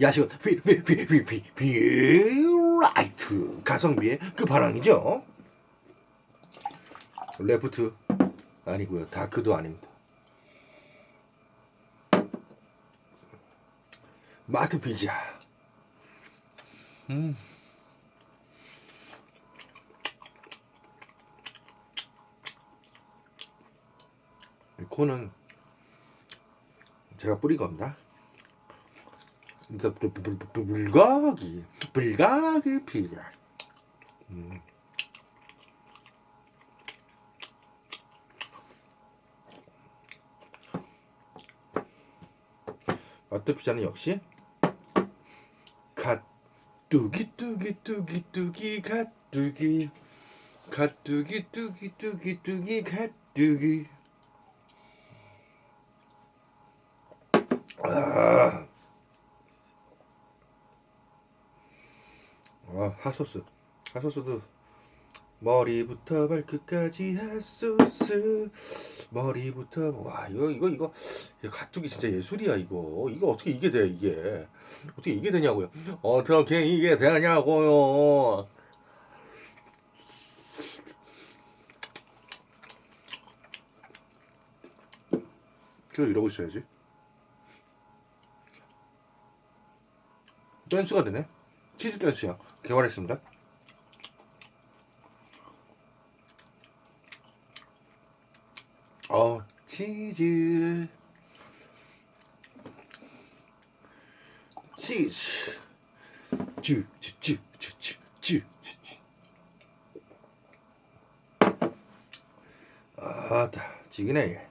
야식은 비비비비비라이트 가성비의 그 반항이죠. 레프트 아니고요. 다크도 아닙니다. 마트 피자. 음. 이 코는 제가 뿌리가 없나? 불가기 불가기 피자. 음. 마트 피자는 역시 갓뚜기 뚜기 뚜기 뚜기 갓뚜기 갓뚜기 뚜기 뚜기 뚜기 갓뚜기 아, 아 핫소스. 핫소스도 머리부터 발끝까지 핫소스. 머리부터 와 이거 이거 이거. 가tuk이 진짜 예술이야 이거. 이거 어떻게 이게 돼 이게? 어떻게 이게 되냐고요? 어떻게 이게 되냐고요? 계속 이러고 있어야지. 댄스가 되네 치즈 댄스야 개발했습니다. 어 치즈. 치즈. 쭈쭈쭈쭈쭈쭈 아다 지기네.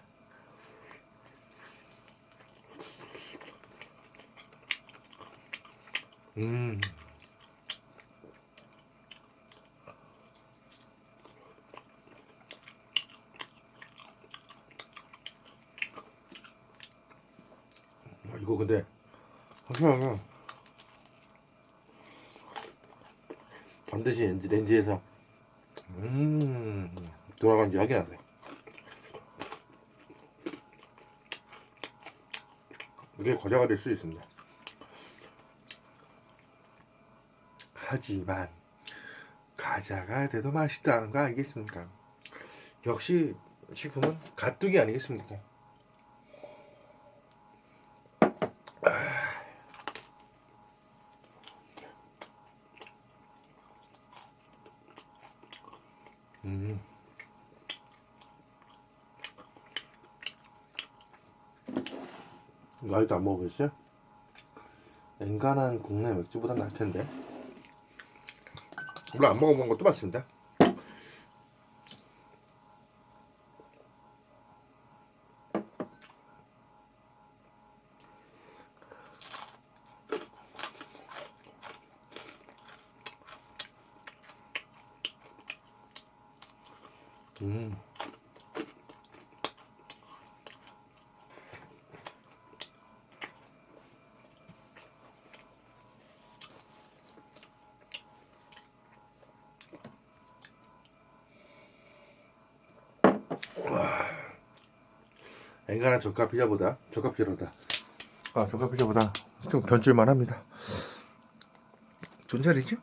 음 이거 근데 하나 반드시 렌즈, 렌즈에서 음. 돌아간지 확인하세요 이게 과자가 될 수 있습니다. 하지만 과자가 돼도 맛있다는 거 알겠습니까? 역시 식품은 가뚜기 아니겠습니까 음. 이거 아직도 안 먹어보셨어요? 엔간한 국내 맥주보다 나을 텐데. 물론 안 먹어본 것도 맞습니다. 음. 엔간한 저가 피자보다 저가 피자보다 아 저가 피자보다 좀 견줄만 합니다. 존잘이죠?